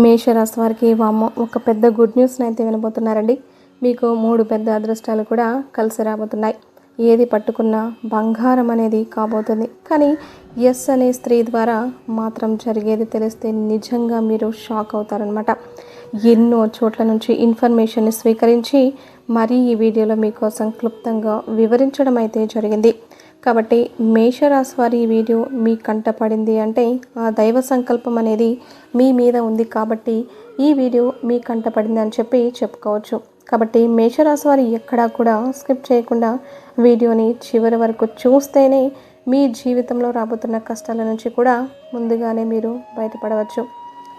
మేషరాశి వారికి వామ్మ ఒక పెద్ద గుడ్ న్యూస్ని అయితే వినబోతున్నారండి. మీకు మూడు పెద్ద అదృష్టాలు కూడా కలిసి రాబోతున్నాయి. ఏది పట్టుకున్నా బంగారం అనేది కాబోతుంది. కానీ ఎస్ అనే స్త్రీ ద్వారా మాత్రం జరిగేది తెలిస్తే నిజంగా మీరు షాక్ అవుతారనమాట ఎన్నో చోట్ల నుంచి ఇన్ఫర్మేషన్ని స్వీకరించి మరీ ఈ వీడియోలో మీకోసం క్లుప్తంగా వివరించడం అయితే జరిగింది. కాబట్టి మేషరాశి వారి ఈ వీడియో మీ కంట పడింది అంటే ఆ దైవ సంకల్పం అనేది మీ మీద ఉంది కాబట్టి ఈ వీడియో మీ కంట పడింది అని చెప్పి చెప్పుకోవచ్చు. కాబట్టి మేషరాశి వారు ఎక్కడా కూడా స్కిప్ చేయకుండా వీడియోని చివరి వరకు చూస్తేనే మీ జీవితంలో రాబోతున్న కష్టాల నుంచి కూడా ముందుగానే మీరు బయటపడవచ్చు.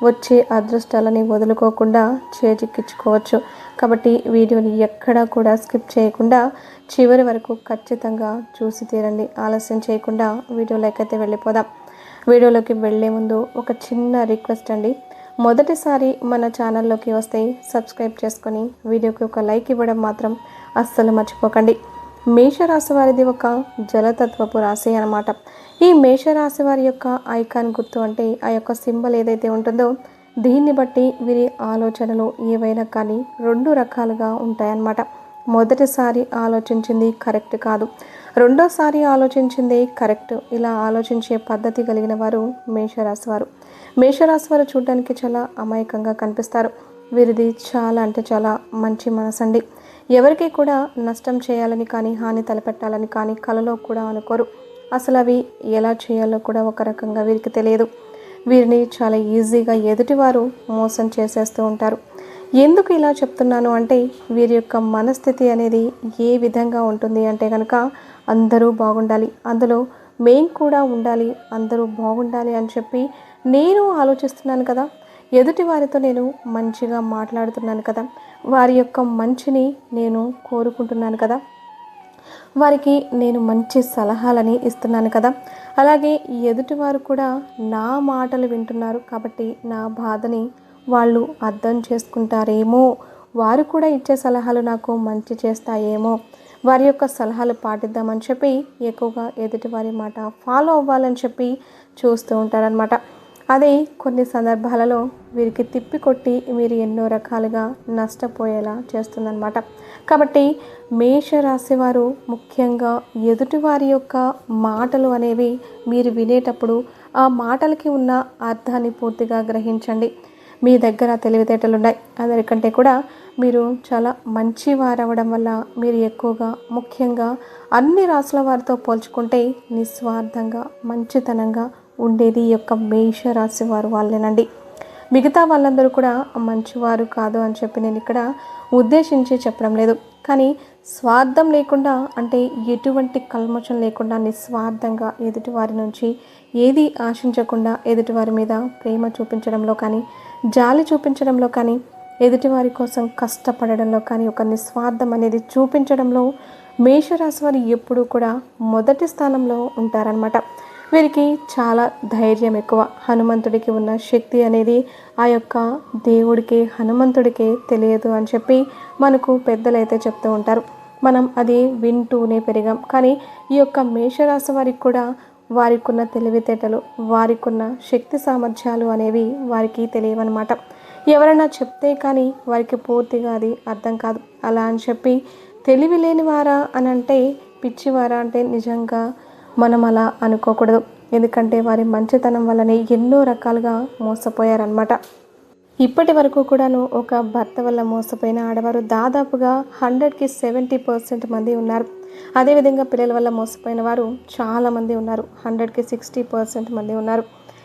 వచ్చే అదృష్టాలని వదులుకోకుండా చేజిక్కించుకోవచ్చు. కాబట్టి వీడియోని ఎక్కడా కూడా స్కిప్ చేయకుండా చివరి వరకు ఖచ్చితంగా చూసి తీరండి. ఆలస్యం చేయకుండా వీడియోలోకైతే అయితే వెళ్ళిపోదాం. వీడియోలోకి వెళ్ళే ముందు ఒక చిన్న రిక్వెస్ట్ అండి. మొదటిసారి మన ఛానల్లోకి వస్తే సబ్స్క్రైబ్ చేసుకొని వీడియోకి ఒక లైక్ ఇవ్వడం మాత్రం అస్సలు మర్చిపోకండి. మేషరాశి వారిది ఒక జలతత్వపు రాశి అనమాట ఈ మేషరాశి వారి యొక్క ఐకాన్ గుర్తు అంటే ఆ యొక్క సింబల్ ఏదైతే ఉంటుందో దీన్ని బట్టి వీరి ఆలోచనలు ఏవైనా కానీ రెండు రకాలుగా ఉంటాయన్నమాట. మొదటిసారి ఆలోచించింది కరెక్ట్ కాదు. రెండోసారి ఆలోచించింది కరెక్ట్. ఇలా ఆలోచించే పద్ధతి కలిగిన వారు మేషరాశి వారు మేషరాశి వారు చూడడానికి చాలా అమాయకంగా కనిపిస్తారు. వీరిది చాలా అంటే చాలా మంచి మనసండి. ఎవరికి కూడా నష్టం చేయాలని కానీ హాని తలపెట్టాలని కానీ కలలో కూడా అనుకోరు. అసలు అవి ఎలా చేయాలో కూడా ఒక రకంగా వీరికి తెలియదు. వీరిని చాలా ఈజీగా ఎదుటివారు మోసం చేసేస్తూ ఉంటారు. ఎందుకు ఇలా చెప్తున్నాను అంటే వీరి యొక్క మనస్థితి అనేది ఏ విధంగా ఉంటుంది అంటే కనుక అందరూ బాగుండాలి. అందులో మేం కూడా ఉండాలి. అందరూ బాగుండాలి అని చెప్పి నేను ఆలోచిస్తున్నాను కదా. ఎదుటి వారితో నేను మంచిగా మాట్లాడుతున్నాను కదా. వారి యొక్క మంచిని నేను కోరుకుంటున్నాను కదా. వారికి నేను మంచి సలహాలని ఇస్తున్నాను కదా. అలాగే ఎదుటివారు కూడా నా మాటలు వింటున్నారు కాబట్టి నా బాధని వాళ్ళు అర్థం చేసుకుంటారేమో. వారు కూడా ఇచ్చే సలహాలు నాకు మంచి చేస్తాయేమో. వారి యొక్క సలహాలు పాటిద్దామని చెప్పి ఎక్కువగా ఎదుటివారి మాట ఫాలో అవ్వాలని చెప్పి చూస్తూ ఉంటారనమాట అదే కొన్ని సందర్భాలలో వీరికి తిప్పికొట్టి మీరు ఎన్నో రకాలుగా నష్టపోయేలా చేస్తుందన్నమాట. కాబట్టి మేషరాశి వారు ముఖ్యంగా ఎదుటివారి యొక్క మాటలు అనేవి మీరు వినేటప్పుడు ఆ మాటలకి ఉన్న అర్థాన్ని పూర్తిగా గ్రహించండి. మీ దగ్గర తెలివితేటలు ఉన్నాయి. అందరికంటే కూడా మీరు చాలా మంచి వారవడం వల్ల మీరు ఎక్కువగా ముఖ్యంగా అన్ని రాసుల వారితో పోల్చుకుంటే నిస్వార్థంగా మంచితనంగా ఉండేది ఈ యొక్క మేష రాశి వారు వాళ్ళేనండి. మిగతా వాళ్ళందరూ కూడా మంచివారు కాదు అని చెప్పి నేను ఇక్కడ ఉద్దేశించి చెప్పడం లేదు. కానీ స్వార్థం లేకుండా అంటే ఎటువంటి కల్మషం లేకుండా నిస్వార్థంగా ఎదుటివారి నుంచి ఏది ఆశించకుండా ఎదుటివారి మీద ప్రేమ చూపించడంలో కానీ జాలి చూపించడంలో కానీ ఎదుటివారి కోసం కష్టపడడంలో కానీ ఒక నిస్వార్థం అనేది చూపించడంలో మేషరాశి వారు ఎప్పుడూ కూడా మొదటి స్థానంలో ఉంటారనమాట వీరికి చాలా ధైర్యం ఎక్కువ. హనుమంతుడికి ఉన్న శక్తి అనేది ఆ యొక్క దేవుడికి హనుమంతుడికే తెలియదు అని చెప్పి మనకు పెద్దలైతే చెప్తూ ఉంటారు. మనం అది వింటూనే పెరిగాం. కానీ ఈ యొక్క మేషరాశి వారికి కూడా వారికి ఉన్న తెలివితేటలు వారికి ఉన్న శక్తి సామర్థ్యాలు అనేవి వారికి తెలియవన్నమాట. ఎవరైనా చెప్తే కానీ వారికి పూర్తిగా అది అర్థం కాదు. అలా అని చెప్పి తెలివి లేని వారా అని అంటే పిచ్చివారా అంటే నిజంగా మనం అలా అనుకోకూడదు. ఎందుకంటే వారి మంచితనం వల్లనే ఎన్నో రకాలుగా మోసపోయారనమాట ఇప్పటి వరకు కూడాను ఒక భర్త వల్ల మోసపోయిన ఆడవారు దాదాపుగా హండ్రెడ్కి సెవెంటీ పర్సెంట్ మంది ఉన్నారు. అదేవిధంగా పిల్లల వల్ల మోసపోయిన వారు చాలామంది ఉన్నారు. హండ్రెడ్కి సిక్స్టీ పర్సెంట్ మంది ఉన్నారు.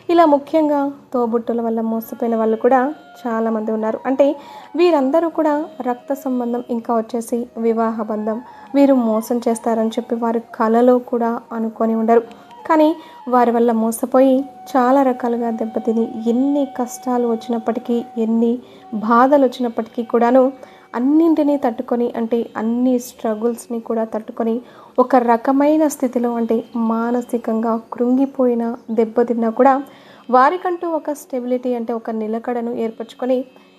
ఇలా ముఖ్యంగా తోబుట్టుల వల్ల మోసపోయిన వాళ్ళు కూడా చాలామంది ఉన్నారు. అంటే వీరందరూ కూడా రక్త సంబంధం ఇంకా వచ్చేసి వివాహ బంధం వీరు మోసం చేస్తారని చెప్పి వారి కలలో కూడా అనుకొని ఉండరు. కానీ వారి వల్ల మోసపోయి చాలా రకాలుగా దెబ్బతిని ఎన్ని కష్టాలు వచ్చినప్పటికీ ఎన్ని బాధలు వచ్చినప్పటికీ కూడాను అన్నింటినీ తట్టుకొని అంటే అన్ని స్ట్రగుల్స్ని కూడా తట్టుకొని ఒక రకమైన స్థితిలో అంటే మానసికంగా కృంగిపోయిన దెబ్బతిన్నా కూడా వారికంటూ ఒక స్టెబిలిటీ అంటే ఒక నిలకడను ఏర్పరచుకొని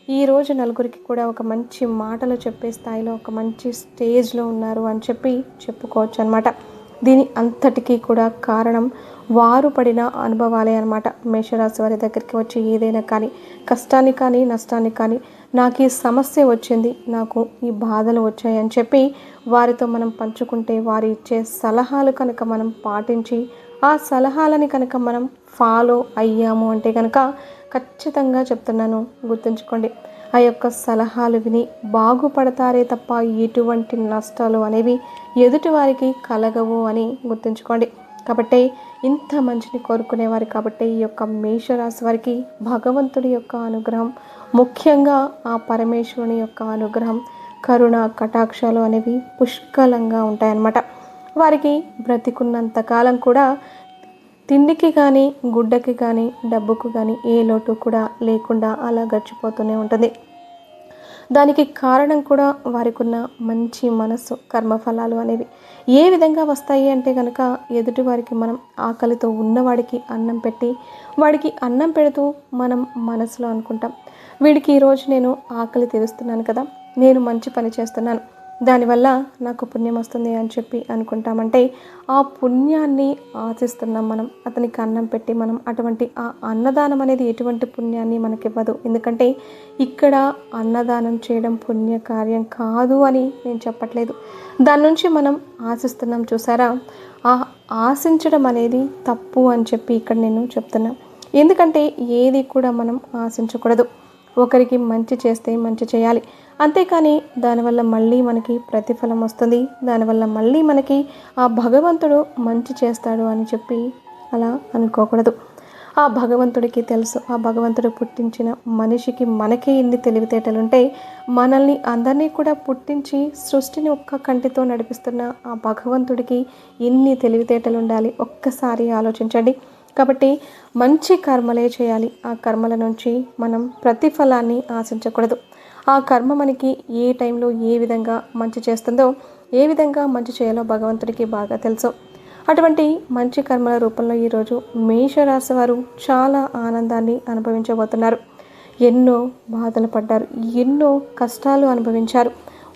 ఈ రోజు నలుగురికి కూడా ఒక మంచి మాటలు చెప్పే స్థాయిలో ఒక మంచి స్టేజ్లో ఉన్నారు అని చెప్పి చెప్పుకోవచ్చు అనమాట దీని అంతటికీ కూడా కారణం వారు పడిన అనుభవాలే అనమాట మేషరాశి వారి దగ్గరికి వచ్చి ఏదైనా కానీ కష్టాన్ని కానీ నష్టాన్ని కానీ నాకు ఈ సమస్య వచ్చింది నాకు ఈ బాధలు వచ్చాయని చెప్పి వారితో మనం పంచుకుంటే వారు ఇచ్చే సలహాలు కనుక మనం పాటించి ఆ సలహాలని కనుక మనం ఫాలో అయ్యాము అంటే కనుక ఖచ్చితంగా చెప్తున్నాను గుర్తుంచుకోండి. ఆ యొక్క సలహాలు విని బాగుపడతారే తప్ప ఎటువంటి నష్టాలు అనేవి ఎదుటి వారికి కలగవు అని గుర్తుంచుకోండి. కాబట్టి ఇంత మంచిని కోరుకునేవారు కాబట్టి ఈ యొక్క మేషరాశి వారికి భగవంతుడి యొక్క అనుగ్రహం ముఖ్యంగా ఆ పరమేశ్వరుని యొక్క అనుగ్రహం కరుణ కటాక్షాలు అనేవి పుష్కలంగా ఉంటాయన్నమాట. వారికి బ్రతికున్నంత కాలం కూడా తిండికి కానీ గుడ్డకి కానీ డబ్బుకు కానీ ఏ లోటు కూడా లేకుండా అలా గడిచిపోతూనే ఉంటుంది. దానికి కారణం కూడా వారికి ఉన్న మంచి మనస్సు కర్మఫలాలు అనేవి. ఏ విధంగా వస్తాయి అంటే కనుక ఎదుటి వారికి మనం ఆకలితో ఉన్నవాడికి అన్నం పెట్టి వాడికి అన్నం పెడుతూ మనం మనసులో అనుకుంటాం. వీడికి ఈరోజు నేను ఆకలి తీరుస్తున్నాను కదా నేను మంచి పని చేస్తున్నాను. దానివల్ల నాకు పుణ్యం వస్తుంది అని చెప్పి అనుకుంటామంటే ఆ పుణ్యాన్ని ఆశిస్తున్నాం మనం. అతనికి అన్నం పెట్టి మనం అటువంటి ఆ అన్నదానం అనేది ఎటువంటి పుణ్యాన్ని మనకివ్వదు. ఎందుకంటే ఇక్కడ అన్నదానం చేయడం పుణ్య కార్యం కాదు అని నేను చెప్పట్లేదు. దాని నుంచి మనం ఆశిస్తున్నాం చూసారా? ఆ ఆశించడం అనేది తప్పు అని చెప్పి ఇక్కడ నేను చెప్తున్నా. ఎందుకంటే ఏది కూడా మనం ఆశించకూడదు. ఒకరికి మంచి చేస్తే మంచి చేయాలి. అంతేకాని దానివల్ల మళ్ళీ మనకి ప్రతిఫలం వస్తుంది. దానివల్ల మళ్ళీ మనకి ఆ భగవంతుడు మంచి చేస్తాడు అని చెప్పి అలా అనుకోకూడదు. ఆ భగవంతుడికి తెలుసు. ఆ భగవంతుడు పుట్టించిన మనిషికి మనకే ఇన్ని తెలివితేటలుంటే మనల్ని అందరినీ కూడా పుట్టించి సృష్టిని ఒక్క కంటితో నడిపిస్తున్న ఆ భగవంతుడికి ఎన్ని తెలివితేటలు ఉండాలి ఒక్కసారి ఆలోచించండి. కాబట్టి మంచి కర్మలే చేయాలి. ఆ కర్మల నుంచి మనం ప్రతిఫలాన్ని ఆశించకూడదు. ఆ కర్మ మనకి ఏ టైంలో ఏ విధంగా మంచి చేస్తుందో ఏ విధంగా మంచి చేయాలో భగవంతుడికి బాగా తెలుసు. అటువంటి మంచి కర్మల రూపంలో ఈరోజు మేషరాశి వారు చాలా ఆనందాన్ని అనుభవించబోతున్నారు. ఎన్నో బాధలు పడ్డారు. ఎన్నో కష్టాలు అనుభవించారు.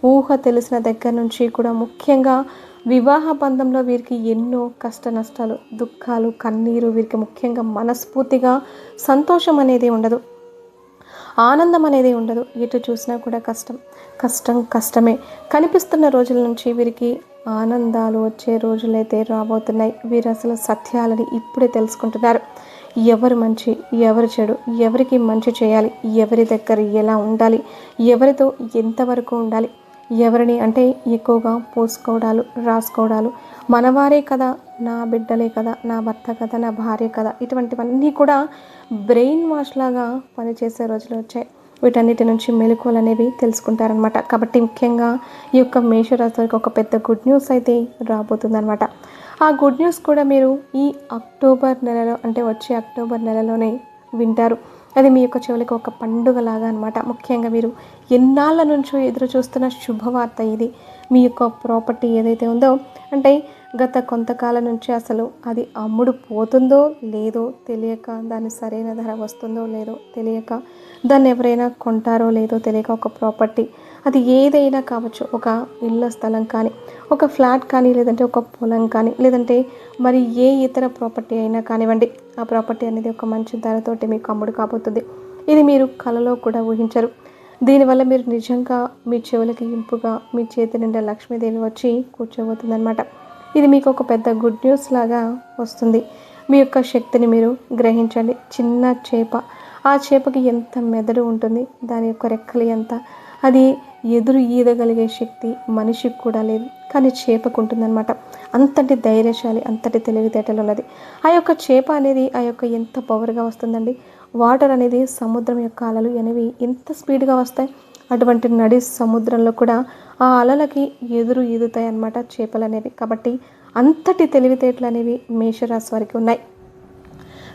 ఊహ తెలిసిన దగ్గర నుంచి కూడా ముఖ్యంగా వివాహ బంధంలో వీరికి ఎన్నో కష్ట నష్టాలు దుఃఖాలు కన్నీరు వీరికి ముఖ్యంగా మనస్ఫూర్తిగా సంతోషం అనేది ఉండదు. ఆనందం అనేది ఉండదు. ఎటు చూసినా కూడా కష్టం. కష్టం కష్టమే. కనిపిస్తున్న రోజుల నుంచి వీరికి ఆనందాలు వచ్చే రోజులైతే రాబోతున్నాయి. వీరు అసలు సత్యాలని ఇప్పుడే తెలుసుకుంటున్నారు. ఎవరు మంచి ఎవరు చెడు ఎవరికి మంచి చేయాలి ఎవరి దగ్గర ఎలా ఉండాలి ఎవరితో ఎంతవరకు ఉండాలి ఎవరిని అంటే ఎక్కువగా పోసుకోవడాలు రాసుకోవడాలు. మనవారే కదా నా బిడ్డలే కదా నా భర్త కదా నా భార్య కదా. ఇటువంటివన్నీ కూడా బ్రెయిన్ వాష్ లాగా పనిచేసే రోజులు వచ్చాయి. వీటన్నిటి నుంచి మెలకువలు అనేవి తెలుసుకుంటారనమాట కాబట్టి ముఖ్యంగా ఈ యొక్క మేషరాశి వారికి ఒక పెద్ద గుడ్ న్యూస్ అయితే రాబోతుందనమాట ఆ గుడ్ న్యూస్ కూడా మీరు ఈ అక్టోబర్ నెలలో అంటే వచ్చే అక్టోబర్ నెలలోనే వింటారు. అది మీ యొక్క చెవులకు ఒక పండుగలాగా అనమాట ముఖ్యంగా మీరు ఎన్నాళ్ళ నుంచో ఎదురు చూస్తున్న శుభవార్త ఇది. మీ యొక్క ప్రాపర్టీ ఏదైతే ఉందో అంటే గత కొంతకాలం నుంచి అసలు అది అమ్ముడు పోతుందో లేదో తెలియక దాని సరైన ధర వస్తుందో లేదో తెలియక దాన్ని ఎవరైనా కొంటారో లేదో తెలియక ఒక ప్రాపర్టీ అది ఏదైనా కావచ్చు. ఒక ఇళ్ళ స్థలం కానీ ఒక ఫ్లాట్ కానీ లేదంటే ఒక పొలం కానీ లేదంటే మరి ఏ ఇతర ప్రాపర్టీ అయినా కానివ్వండి ఆ ప్రాపర్టీ అనేది ఒక మంచి ధరతోటి మీకు అమ్ముడు కాబోతుంది. ఇది మీరు కలలో కూడా ఊహించరు. దీనివల్ల మీరు నిజంగా మీ చెవులకి ఇంపుగా మీ చేతి నిండా లక్ష్మీదేవి వచ్చి కూర్చోబోతుందన్నమాట. ఇది మీకు ఒక పెద్ద గుడ్ న్యూస్ లాగా వస్తుంది. మీ యొక్క శక్తిని మీరు గ్రహించండి. చిన్న చేప. ఆ చేపకి ఎంత మెదడు ఉంటుంది దాని యొక్క రెక్కలు ఎంత అది ఎదురు ఈదగలిగే శక్తి మనిషికి కూడా లేదు. కానీ చేపకుంటుందన్నమాట. అంతటి ధైర్యశాలి అంతటి తెలివితేటలు ఉన్నది. ఆ యొక్క చేప అనేది ఆ యొక్క ఎంత పవర్గా వస్తుందండి? వాటర్ అనేది సముద్రం యొక్క అలలు అనేవి ఎంత స్పీడ్గా వస్తాయి? అటువంటి నడి సముద్రంలో కూడా ఆ అలలకి ఎదురు ఈదుతాయి అన్నమాట చేపలు అనేవి. కాబట్టి అంతటి తెలివితేటలు అనేవి మేషరాశి వారికి ఉన్నాయి.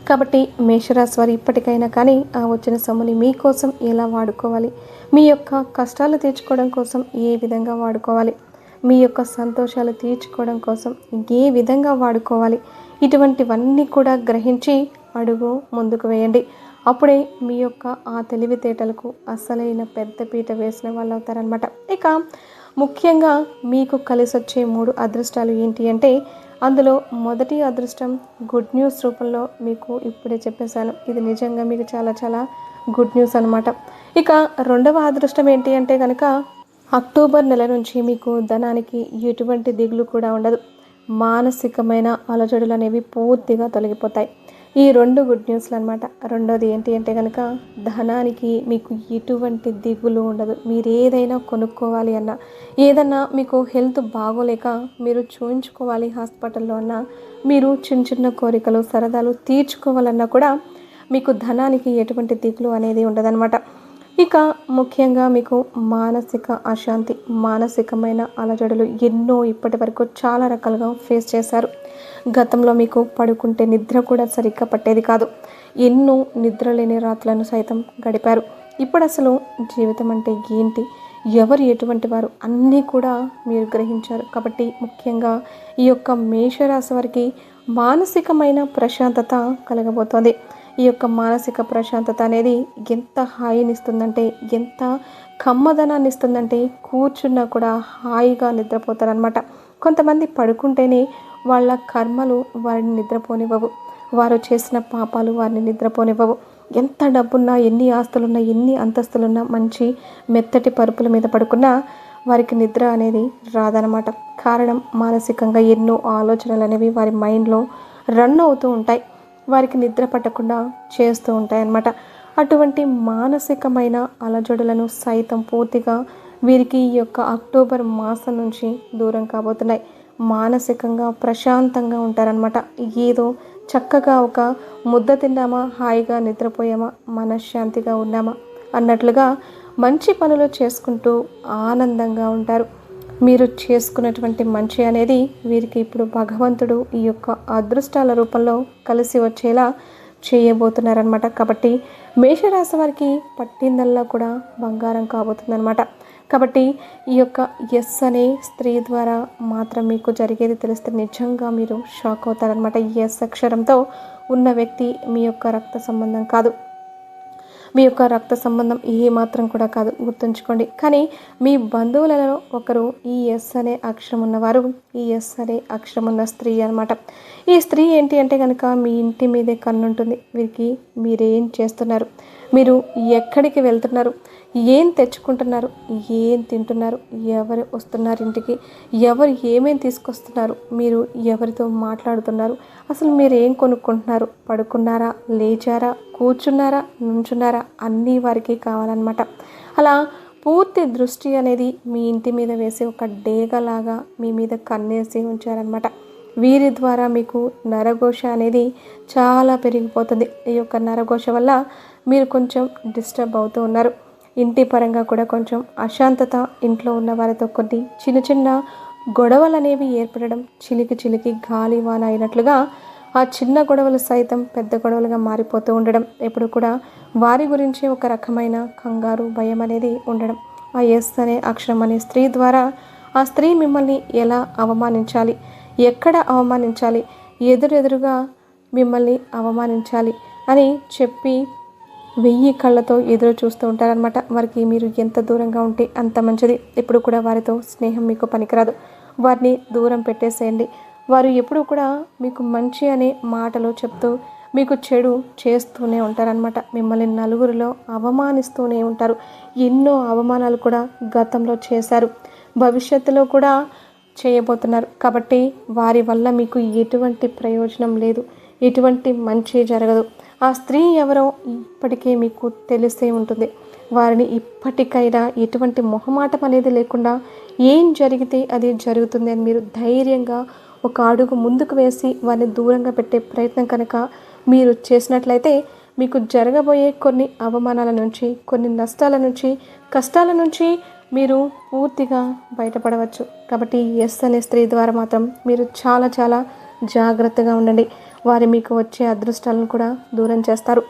కాబట్టి మేషరాశి వారు ఇప్పటికైనా కానీ ఆ వచ్చిన సొమ్ముని మీకోసం ఎలా వాడుకోవాలి? మీ యొక్క కష్టాలు తీర్చుకోవడం కోసం ఏ విధంగా వాడుకోవాలి? మీ యొక్క సంతోషాలు తీర్చుకోవడం కోసం ఏ విధంగా వాడుకోవాలి? ఇటువంటివన్నీ కూడా గ్రహించి అడుగు ముందుకు వేయండి. అప్పుడే మీ యొక్క ఆ తెలివితేటలకు అసలైన పెద్ద పీట వేసిన వాళ్ళు అవుతారనమాట ఇక ముఖ్యంగా మీకు కలిసి వచ్చే మూడు అదృష్టాలు ఏంటి అంటే అందులో మొదటి అదృష్టం గుడ్ న్యూస్ రూపంలో మీకు ఇప్పుడే చెప్పేశాను. ఇది నిజంగా మీకు చాలా చాలా గుడ్ న్యూస్ అనమాట ఇక రెండవ అదృష్టం ఏంటి అంటే కనుక అక్టోబర్ నెల నుంచి మీకు ధనానికి ఎటువంటి దిగులు కూడా ఉండదు. మానసికమైన అలజడులు అనేవి పూర్తిగా తొలగిపోతాయి. ఈ రెండు గుడ్ న్యూస్లు అనమాట రెండోది ఏంటి అంటే కనుక ధనానికి మీకు ఎటువంటి దిగులు ఉండదు. మీరు ఏదైనా కొనుక్కోవాలి అన్నా ఏదన్నా మీకు హెల్త్ బాగోలేక మీరు చూయించుకోవాలి హాస్పిటల్లో అన్నా మీరు చిన్న చిన్న కోరికలు సరదాలు తీర్చుకోవాలన్నా కూడా మీకు ధనానికి ఎటువంటి దిగులు అనేది ఉండదన్నమాట. ఇక ముఖ్యంగా మీకు మానసిక అశాంతి మానసికమైన అలజడులు ఎన్నో ఇప్పటి వరకు చాలా రకాలుగా ఫేస్ చేశారు. గతంలో మీకు పడుకుంటే నిద్ర కూడా సరిగ్గా పట్టేది కాదు. ఎన్నో నిద్ర లేని రాత్రులను సైతం గడిపారు. ఇప్పుడు అసలు జీవితం అంటే ఏంటి? ఎవరు ఎటువంటి వారు? అన్నీ కూడా మీరు గ్రహించారు. కాబట్టి ముఖ్యంగా ఈ యొక్క మేషరాశి వారికి మానసికమైన ప్రశాంతత కలగబోతోంది. ఈ యొక్క మానసిక ప్రశాంతత అనేది ఎంత హాయినిస్తుందంటే ఎంత కమ్మదనాన్ని ఇస్తుందంటే కూర్చున్నా కూడా హాయిగా నిద్రపోతారనమాట కొంతమంది పడుకుంటేనే వాళ్ళ కర్మలు వారిని నిద్రపోనివ్వవు. వారు చేసిన పాపాలు వారిని నిద్రపోనివ్వవు. ఎంత డబ్బున్నా ఎన్ని ఆస్తులున్నా ఎన్ని అంతస్తులున్నా మంచి మెత్తటి పరుపుల మీద పడుకున్నా వారికి నిద్ర అనేది రాదనమాట కారణం మానసికంగా ఎన్నో ఆలోచనలు అనేవి వారి మైండ్లో రన్ అవుతూ ఉంటాయి. వారికి నిద్ర పట్టకుండా చేస్తూ ఉంటాయన్నమాట. అటువంటి మానసికమైన అలజడులను సైతం పూర్తిగా వీరికి ఈ యొక్క అక్టోబర్ మాసం నుంచి దూరం కాబోతున్నాయి. మానసికంగా ప్రశాంతంగా ఉంటారనమాట ఏదో చక్కగా ఒక ముద్ద తిన్నామా హాయిగా నిద్రపోయామా మనశ్శాంతిగా ఉన్నామా అన్నట్లుగా మంచి పనులు చేసుకుంటూ ఆనందంగా ఉంటారు. మీరు చేసుకున్నటువంటి మంచి అనేది వీరికి ఇప్పుడు భగవంతుడు ఈ యొక్క అదృష్టాల రూపంలో కలిసి వచ్చేలా చేయబోతున్నారనమాట కాబట్టి మేషరాశి వారికి పట్టిందల్లా కూడా బంగారం కాబోతుందనమాట కాబట్టి ఈ యొక్క ఎస్ అనే స్త్రీ ద్వారా మాత్రం మీకు జరిగేది తెలిస్తే నిజంగా మీరు షాక్ అవుతారనమాట ఎస్ అక్షరంతో ఉన్న వ్యక్తి మీ యొక్క రక్త సంబంధం కాదు. మీ యొక్క రక్త సంబంధం ఏ మాత్రం కూడా కాదు. గుర్తుంచుకోండి. కానీ మీ బంధువులలో ఒకరు ఈ ఎస్ అనే అక్షరం ఉన్నవారు ఈ ఎస్ అనే అక్షరం ఉన్న స్త్రీ అనమాట ఈ స్త్రీ ఏంటి అంటే కనుక మీ ఇంటి మీదే కన్నుంటుంది. వీరికి మీరేం చేస్తున్నారు? మీరు ఎక్కడికి వెళ్తున్నారు? ఏం తెచ్చుకుంటున్నారు? ఏం తింటున్నారు? ఎవరు వస్తున్నారు ఇంటికి? ఎవరు ఏమేమి తీసుకొస్తున్నారు? మీరు ఎవరితో మాట్లాడుతున్నారు? అసలు మీరు ఏం కొనుక్కుంటున్నారు? పడుకున్నారా? లేచారా? కూర్చున్నారా? నుంచున్నారా? అన్నీ వారికి కావాలన్నమాట. అలా పూర్తి దృష్టి అనేది మీ ఇంటి మీద వేసి ఒక డేగలాగా మీ మీద కన్నేసి ఉంచారనమాట వీరి ద్వారా మీకు నరఘోష అనేది చాలా పెరిగిపోతుంది. ఈ యొక్క నరఘోష వల్ల మీరు కొంచెం డిస్టర్బ్ అవుతూ ఉన్నారు. ఇంటి పరంగా కూడా కొంచెం అశాంతత ఇంట్లో ఉన్న వారితో కొన్ని చిన్న చిన్న గొడవలు అనేవి ఏర్పడడం చిలికి చిలికి గాలి వాన అయినట్లుగా ఆ చిన్న గొడవలు సైతం పెద్ద గొడవలుగా మారిపోతూ ఉండడం. ఎప్పుడు కూడా వారి గురించి ఒక రకమైన కంగారు భయం అనేది ఉండడం. ఆ ఎస్ అనే అక్షరం అనే స్త్రీ ద్వారా ఆ స్త్రీ మిమ్మల్ని ఎలా అవమానించాలి? ఎక్కడ అవమానించాలి? ఎదురెదురుగా మిమ్మల్ని అవమానించాలి అని చెప్పి వెయ్యి కళ్ళతో ఎదురు చూస్తూ ఉంటారనమాట వారికి మీరు ఎంత దూరంగా ఉంటే అంత మంచిది. ఎప్పుడు కూడా వారితో స్నేహం మీకు పనికిరాదు. వారిని దూరం పెట్టేసేయండి. వారు ఎప్పుడు కూడా మీకు మంచి అనే మాటలు చెప్తూ మీకు చెడు చేస్తూనే ఉంటారనమాట మిమ్మల్ని నలుగురిలో అవమానిస్తూనే ఉంటారు. ఎన్నో అవమానాలు కూడా గతంలో చేశారు. భవిష్యత్తులో కూడా చేయబోతున్నారు. కాబట్టి వారి వల్ల మీకు ఎటువంటి ప్రయోజనం లేదు. ఎటువంటి మంచి జరగదు. ఆ స్త్రీ ఎవరో ఇప్పటికే మీకు తెలిసే ఉంటుంది. వారిని ఇప్పటికైనా ఎటువంటి మొహమాటం అనేది లేకుండా ఏం జరిగితే అది జరుగుతుంది అని మీరు ధైర్యంగా ఒక అడుగు ముందుకు వేసి వారిని దూరంగా పెట్టే ప్రయత్నం కనుక మీరు చేసినట్లయితే మీకు జరగబోయే కొన్ని అవమానాల నుంచి కొన్ని నష్టాల నుంచి కష్టాల నుంచి మీరు పూర్తిగా బయటపడవచ్చు. కాబట్టి ఎస్ అనే స్త్రీ ద్వారా మాత్రం మీరు చాలా చాలా జాగ్రత్తగా ఉండండి. వారు మీకు వచ్చే అదృష్టాలను కూడా దూరం చేస్తారు.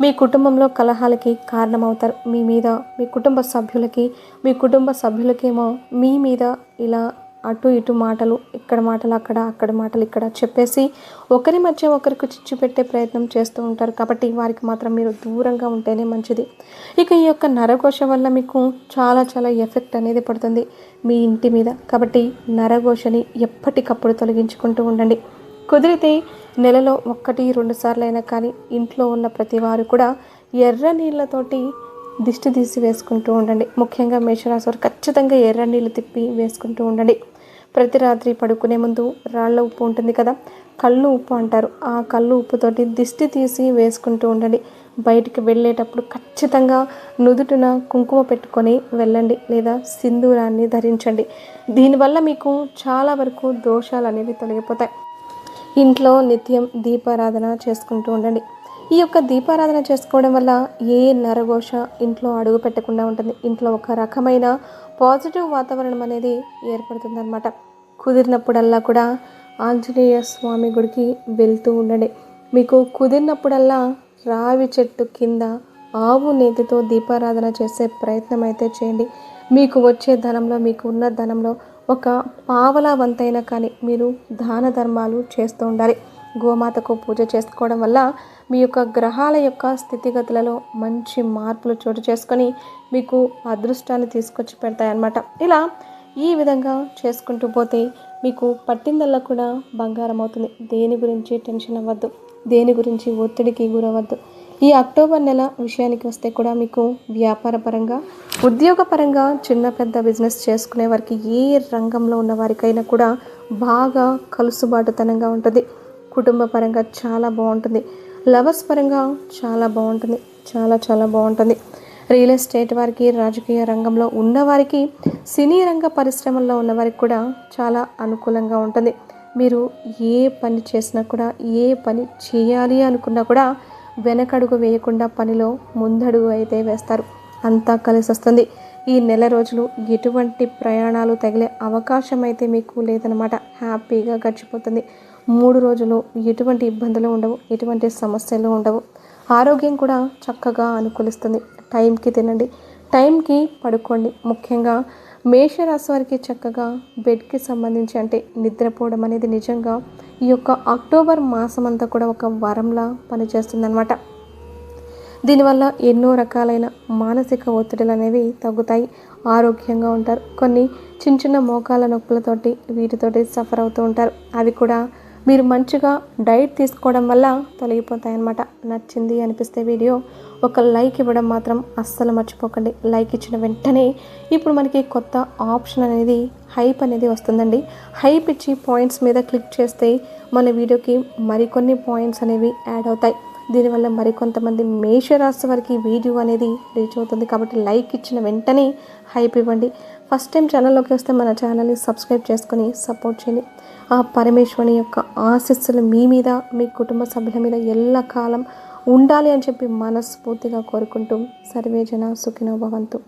మీ కుటుంబంలో కలహాలకి కారణమవుతారు. మీ మీద మీ కుటుంబ సభ్యులకి మీ కుటుంబ సభ్యులకేమో మీ మీద ఇలా అటు ఇటు మాటలు ఇక్కడ మాటలు అక్కడ అక్కడ మాటలు ఇక్కడ చెప్పేసి ఒకరి మధ్య ఒకరికి చిచ్చు పెట్టే ప్రయత్నం చేస్తూ ఉంటారు. కాబట్టి వారికి మాత్రం మీరు దూరంగా ఉంటేనే మంచిది. ఇక ఈ యొక్క నరఘోష వల్ల మీకు చాలా చాలా ఎఫెక్ట్ అనేది పడుతుంది మీ ఇంటి మీద. కాబట్టి నరఘోషని ఎప్పటికప్పుడు తొలగించుకుంటూ ఉండండి. కుదిరితే నెలలో ఒక్కటి రెండు సార్లు అయినా కానీ ఇంట్లో ఉన్న ప్రతి వారు కూడా ఎర్ర నీళ్ళతోటి దిష్టి తీసి వేసుకుంటూ ఉండండి. ముఖ్యంగా మేషరాశి వారు ఖచ్చితంగా ఎర్ర నీళ్ళు తిప్పి వేసుకుంటూ ఉండండి. ప్రతి రాత్రి పడుకునే ముందు రాళ్ళ ఉప్పు ఉంటుంది కదా కళ్ళు ఉప్పు అంటారు. ఆ కళ్ళు ఉప్పుతోటి దిష్టి తీసి వేసుకుంటూ ఉండండి. బయటికి వెళ్ళేటప్పుడు ఖచ్చితంగా నుదుటిన కుంకుమ పెట్టుకొని వెళ్ళండి లేదా సింధూరాన్ని ధరించండి. దీనివల్ల మీకు చాలా వరకు దోషాలు అనేవి తొలగిపోతాయి. ఇంట్లో నిత్యం దీపారాధన చేసుకుంటూ ఉండండి. ఈ యొక్క దీపారాధన చేసుకోవడం వల్ల ఏ నరఘోష ఇంట్లో అడుగు పెట్టకుండా ఉంటుంది? ఇంట్లో ఒక రకమైన పాజిటివ్ వాతావరణం అనేది ఏర్పడుతుంది అనమాట కుదిరినప్పుడల్లా కూడా ఆంజనేయ స్వామి గుడికి వెళ్తూ ఉండండి. మీకు కుదిరినప్పుడల్లా రావి చెట్టు కింద ఆవు నేతితో దీపారాధన చేసే ప్రయత్నం అయితే చేయండి. మీకు వచ్చే ధనంలో మీకు ఉన్న ధనంలో ఒక పావలా వంతైనా కానీ మీరు దాన ధర్మాలు చేస్తూ ఉండాలి. గోమాతకు పూజ చేసుకోవడం వల్ల మీ యొక్క గ్రహాల యొక్క స్థితిగతులలో మంచి మార్పులు చోటు చేసుకొని మీకు అదృష్టాన్ని తీసుకొచ్చి పెడతాయన్నమాట. ఇలా ఈ విధంగా చేసుకుంటూ పోతే మీకు పట్టిందల్లా కూడా బంగారం అవుతుంది. దేని గురించి టెన్షన్ అవ్వద్దు. దేని గురించి ఒత్తిడికి గురవద్దు ఈ అక్టోబర్ నెల విషయానికి వస్తే కూడా మీకు వ్యాపార పరంగా ఉద్యోగపరంగా చిన్న పెద్ద బిజినెస్ చేసుకునే వారికి ఏ రంగంలో ఉన్న వారికైనా కూడా బాగా కలుసుబాటుతనంగా ఉంటుంది. కుటుంబపరంగా చాలా బాగుంటుంది. లవర్స్ పరంగా చాలా బాగుంటుంది. చాలా చాలా బాగుంటుంది. రియల్ ఎస్టేట్ వారికి రాజకీయ రంగంలో ఉన్నవారికి సినీ రంగ పరిశ్రమల్లో ఉన్నవారికి కూడా చాలా అనుకూలంగా ఉంటుంది. మీరు ఏ పని చేసినా కూడా ఏ పని చేయాలి అనుకున్నా కూడా వెనకడుగు వేయకుండా పనిలో ముందడుగు అయితే వేస్తారు. అంతా కలిసి వస్తుంది. ఈ నెల రోజులు ఎటువంటి ప్రయాణాలు తగిలే అవకాశం అయితే మీకు లేదనమాట హ్యాపీగా గడిచిపోతుంది. మూడు రోజులు ఎటువంటి ఇబ్బందులు ఉండవు ఎటువంటి సమస్యలు ఉండవు. ఆరోగ్యం కూడా చక్కగా అనుకూలిస్తుంది. టైంకి తినండి. టైంకి పడుకోండి. ముఖ్యంగా మేషరాశి వారికి చక్కగా బెడ్కి సంబంధించి అంటే నిద్రపోవడం అనేది నిజంగా ఈ యొక్క అక్టోబర్ మాసం అంతా కూడా ఒక వరంలా పనిచేస్తుందన్నమాట. దీనివల్ల ఎన్నో రకాలైన మానసిక ఒత్తిడులు అనేవి తగ్గుతాయి. ఆరోగ్యంగా ఉంటారు. కొన్ని చిన్న చిన్న మోకాల నొప్పులతోటి వీటితోటి సఫర్ అవుతూ ఉంటారు. అవి కూడా మీరు మంచిగా డైట్ తీసుకోవడం వల్ల తొలగిపోతాయి అన్నమాట నచ్చింది అనిపిస్తే వీడియో ఒక లైక్ ఇవ్వడం మాత్రం అస్సలు మర్చిపోకండి. లైక్ ఇచ్చిన వెంటనే ఇప్పుడు మనకి కొత్త ఆప్షన్ అనేది హైప్ అనేది వస్తుందండి. హైప్ ఇచ్చి పాయింట్స్ మీద క్లిక్ చేస్తే మన వీడియోకి మరికొన్ని పాయింట్స్ అనేవి యాడ్ అవుతాయి. దీనివల్ల మరికొంతమంది మేషరాశి వారికి వీడియో అనేది రీచ్ అవుతుంది. కాబట్టి లైక్ ఇచ్చిన వెంటనే హైప్ ఇవ్వండి. ఫస్ట్ టైం ఛానల్లోకి వస్తే మన ఛానల్ని సబ్స్క్రైబ్ చేసుకొని సపోర్ట్ చేయండి. ఆ పరమేశ్వరుని యొక్క ఆశస్సులు మీ మీద మీ కుటుంబ సభ్యుల మీద ఎల్లకాలం ఉండాలి అని చెప్పి మనస్ఫూర్తిగా కోరుకుంటూ సర్వేజన సుఖినో భవంతు.